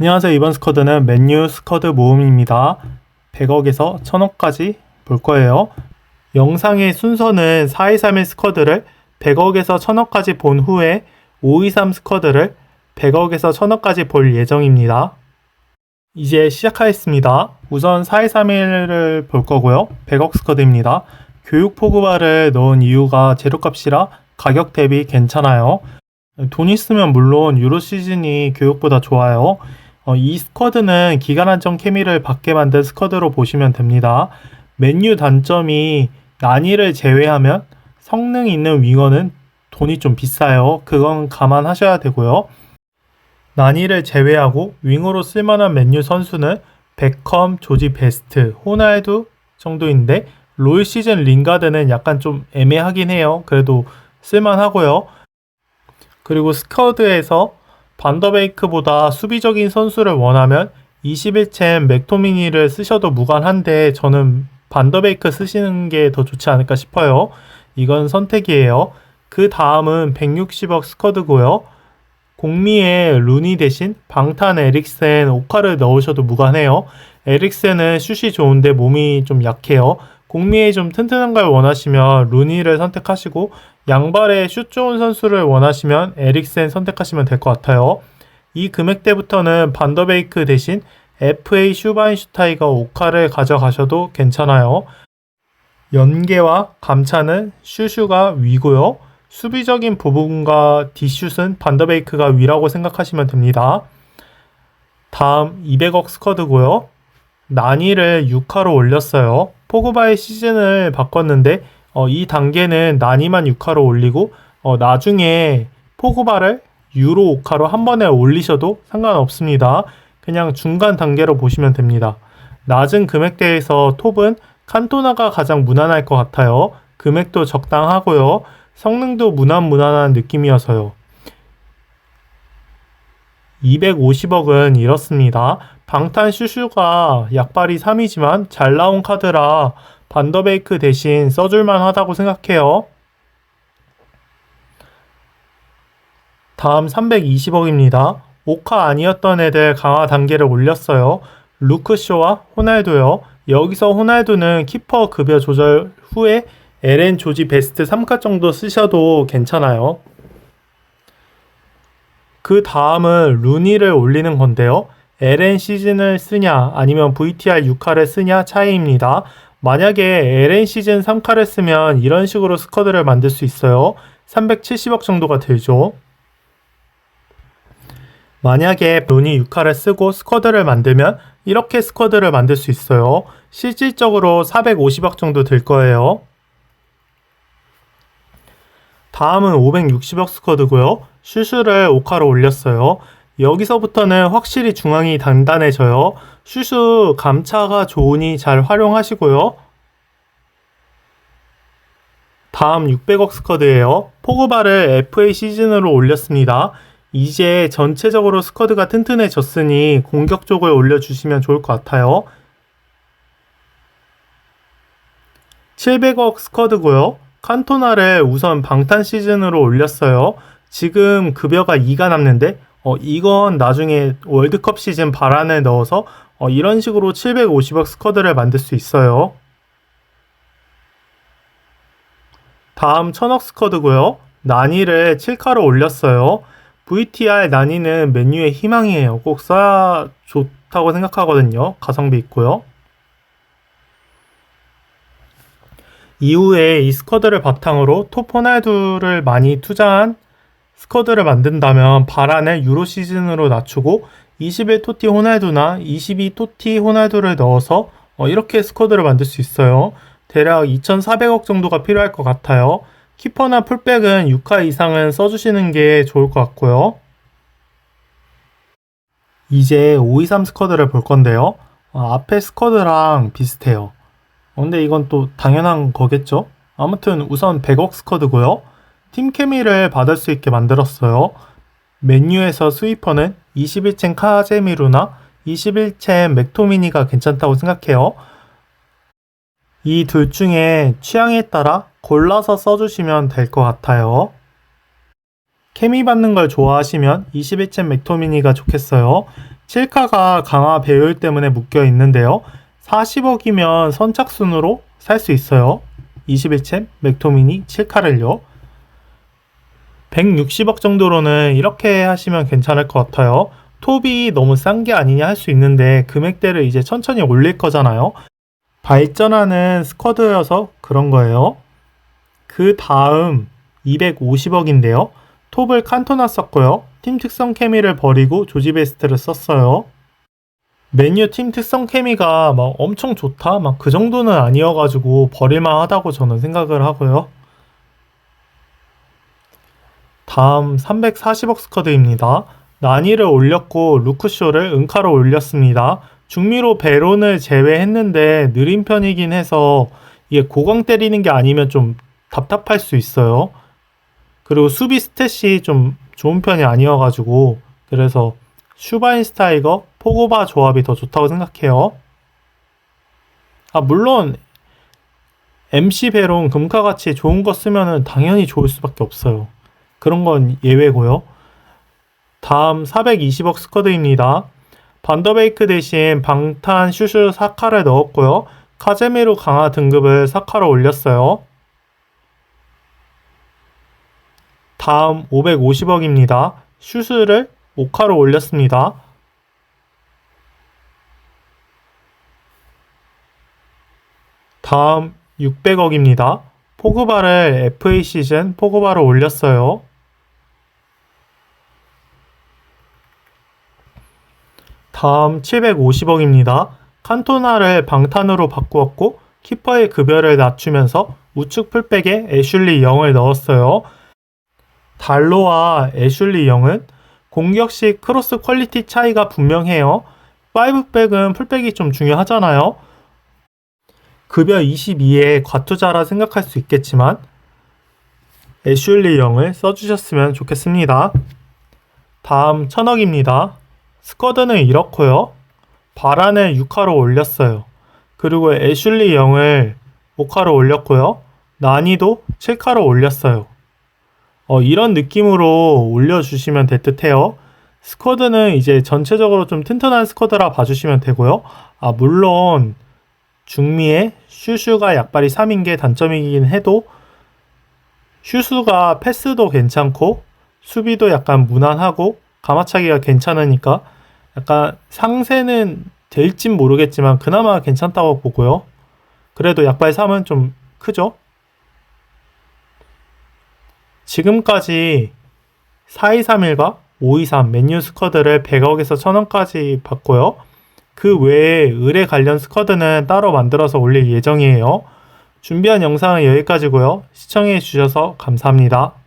안녕하세요. 이번 스쿼드는 맨유 스쿼드 모음입니다. 100억에서 1000억까지 볼 거예요. 영상의 순서는 4231 스쿼드를 100억에서 1000억까지 본 후에 523 스쿼드를 100억에서 1000억까지 볼 예정입니다. 이제 시작하겠습니다. 우선 4231을 볼 거고요. 100억 스쿼드입니다. 교육 포그바를 넣은 이유가 재료값이라 가격 대비 괜찮아요. 돈 있으면 물론 유로 시즌이 교육보다 좋아요. 어, 이 스쿼드는 기간 한정 케미를 받게 만든 스쿼드로 보시면 됩니다. 맨유 단점이 난이를 제외하면 성능 있는 윙어는 돈이 좀 비싸요. 그건 감안하셔야 되고요. 난이를 제외하고 윙어로 쓸만한 맨유 선수는 베컴, 조지 베스트, 호날두 정도인데 롤 시즌 링가드는 약간 좀 애매하긴 해요. 그래도 쓸만하고요. 그리고 스쿼드에서 반더베이크보다 수비적인 선수를 원하면 21챔 맥토미니를 쓰셔도 무관한데 저는 반더베이크 쓰시는 게 더 좋지 않을까 싶어요. 이건 선택이에요. 그 다음은 160억 스쿼드고요. 공미에 루니 대신 방탄 에릭센 오카를 넣으셔도 무관해요. 에릭센은 슛이 좋은데 몸이 좀 약해요. 공미에 좀 튼튼한 걸 원하시면 루니를 선택하시고 양발에 슛 좋은 선수를 원하시면 에릭센 선택하시면 될 것 같아요. 이 금액대부터는 반더베이크 대신 FA 슈바인슈타이거 오카를 가져가셔도 괜찮아요. 연계와 감차는 슈슈가 위고요. 수비적인 부분과 뒷슛은 반더베이크가 위라고 생각하시면 됩니다. 다음 200억 스쿼드고요. 난이를 6화로 올렸어요. 포그바의 시즌을 바꿨는데 어, 이 단계는 난이만 6화로 올리고 어, 나중에 포그바를 유로 5화로 한 번에 올리셔도 상관없습니다. 그냥 중간 단계로 보시면 됩니다. 낮은 금액대에서 톱은 칸토나가 가장 무난할 것 같아요. 금액도 적당하고요. 성능도 무난무난한 느낌이어서요. 250억은 이렇습니다. 방탄 슈슈가 약발이 3이지만 잘 나온 카드라 반더베이크 대신 써줄만 하다고 생각해요. 다음 320억입니다. 오카 아니었던 애들 강화 단계를 올렸어요. 루크쇼와 호날두요. 여기서 호날두는 키퍼 급여 조절 후에 LN 조지 베스트 3카 정도 쓰셔도 괜찮아요. 그 다음은 루니를 올리는 건데요. LN 시즌을 쓰냐 아니면 VTR 6카를 쓰냐 차이입니다. 만약에 LN 시즌 3카를 쓰면 이런 식으로 스쿼드를 만들 수 있어요. 370억 정도가 들죠. 만약에 루니 6카를 쓰고 스쿼드를 만들면 이렇게 스쿼드를 만들 수 있어요. 실질적으로 450억 정도 들 거예요. 다음은 560억 스쿼드고요. 슈슈를 5카로 올렸어요. 여기서부터는 확실히 중앙이 단단해져요. 슈슈 감차가 좋으니 잘 활용하시고요. 다음 600억 스쿼드예요. 포그바를 FA 시즌으로 올렸습니다. 이제 전체적으로 스쿼드가 튼튼해졌으니 공격 쪽을 올려주시면 좋을 것 같아요. 700억 스쿼드고요. 칸토나를 우선 방탄 시즌으로 올렸어요. 지금 급여가 2가 남는데 어, 이건 나중에 월드컵 시즌 발안에 넣어서 어, 이런 식으로 750억 스쿼드를 만들 수 있어요. 다음 1000억 스쿼드고요. 난이를 7카로 올렸어요. VTR 난이는 메뉴의 희망이에요. 꼭 써야 좋다고 생각하거든요. 가성비 있고요. 이후에 이 스쿼드를 바탕으로 톱 호날두를 많이 투자한 스쿼드를 만든다면 바란을 유로 시즌으로 낮추고 21 토티 호날두나 22 토티 호날두를 넣어서 어, 이렇게 스쿼드를 만들 수 있어요. 대략 2,400억 정도가 필요할 것 같아요. 키퍼나 풀백은 6화 이상은 써주시는 게 좋을 것 같고요. 이제 523 스쿼드를 볼 건데요. 어, 앞에 스쿼드랑 비슷해요. 어, 근데 이건 또 당연한 거겠죠? 아무튼 우선 100억 스쿼드고요. 팀 케미를 받을 수 있게 만들었어요. 메뉴에서 스위퍼는 21챔 카제미루나 21챔 맥토미니가 괜찮다고 생각해요. 이 둘 중에 취향에 따라 골라서 써주시면 될 것 같아요. 케미 받는 걸 좋아하시면 21챔 맥토미니가 좋겠어요. 실카가 강화 배율 때문에 묶여 있는데요. 40억이면 선착순으로 살 수 있어요. 21챔 맥토미니 7카를요. 160억 정도로는 이렇게 하시면 괜찮을 것 같아요. 톱이 너무 싼 게 아니냐 할 수 있는데 금액대를 이제 천천히 올릴 거잖아요. 발전하는 스쿼드여서 그런 거예요. 그 다음 250억인데요. 톱을 칸토나 썼고요. 팀 특성 케미를 버리고 조지 베스트를 썼어요. 메뉴 팀 특성 케미가 막 엄청 좋다? 막 그 정도는 아니어가지고 버릴만 하다고 저는 생각을 하고요. 다음 340억 스쿼드입니다. 난이를 올렸고 루크쇼를 은카로 올렸습니다. 중미로 베론을 제외했는데 느린 편이긴 해서 이게 고광 때리는 게 아니면 좀 답답할 수 있어요. 그리고 수비 스탯이 좀 좋은 편이 아니어가지고 그래서 슈바인스타이거 포고바 조합이 더 좋다고 생각해요. 아 물론 MC 베론 금카 같이 좋은 거 쓰면은 당연히 좋을 수밖에 없어요. 그런 건 예외고요. 다음 420억 스쿼드입니다. 반더베이크 대신 방탄 슈슈 사카를 넣었고요. 카제미로 강화 등급을 사카로 올렸어요. 다음 550억입니다. 슈스를 5카로 올렸습니다. 다음 600억입니다. 포그바를 FA 시즌 포그바로 올렸어요. 다음 750억입니다. 칸토나를 방탄으로 바꾸었고 키퍼의 급여를 낮추면서 우측 풀백에 애슐리 0을 넣었어요. 달로와 애슐리 0은 공격식 크로스 퀄리티 차이가 분명해요. 5백은 풀백이 좀 중요하잖아요. 급여 22에 과투자라 생각할 수 있겠지만 애슐리 0을 써주셨으면 좋겠습니다. 다음 천억입니다. 스쿼드는 이렇고요. 바란을 6화로 올렸어요. 그리고 애슐리 0을 5화로 올렸고요. 난이도 7화로 올렸어요. 어, 이런 느낌으로 올려주시면 될 듯해요. 스쿼드는 이제 전체적으로 좀 튼튼한 스쿼드라 봐주시면 되고요. 아, 물론 중미의 슈슈가 약발이 3인 게 단점이긴 해도 슈수가 패스도 괜찮고 수비도 약간 무난하고 가마차기가 괜찮으니까 약간 상세는 될진 모르겠지만 그나마 괜찮다고 보고요. 그래도 약발 3은 좀 크죠? 지금까지 4231과 523 맨유 스쿼드를 100억에서 1000원까지 받고요. 그 외에 의뢰 관련 스쿼드는 따로 만들어서 올릴 예정이에요. 준비한 영상은 여기까지고요. 시청해 주셔서 감사합니다.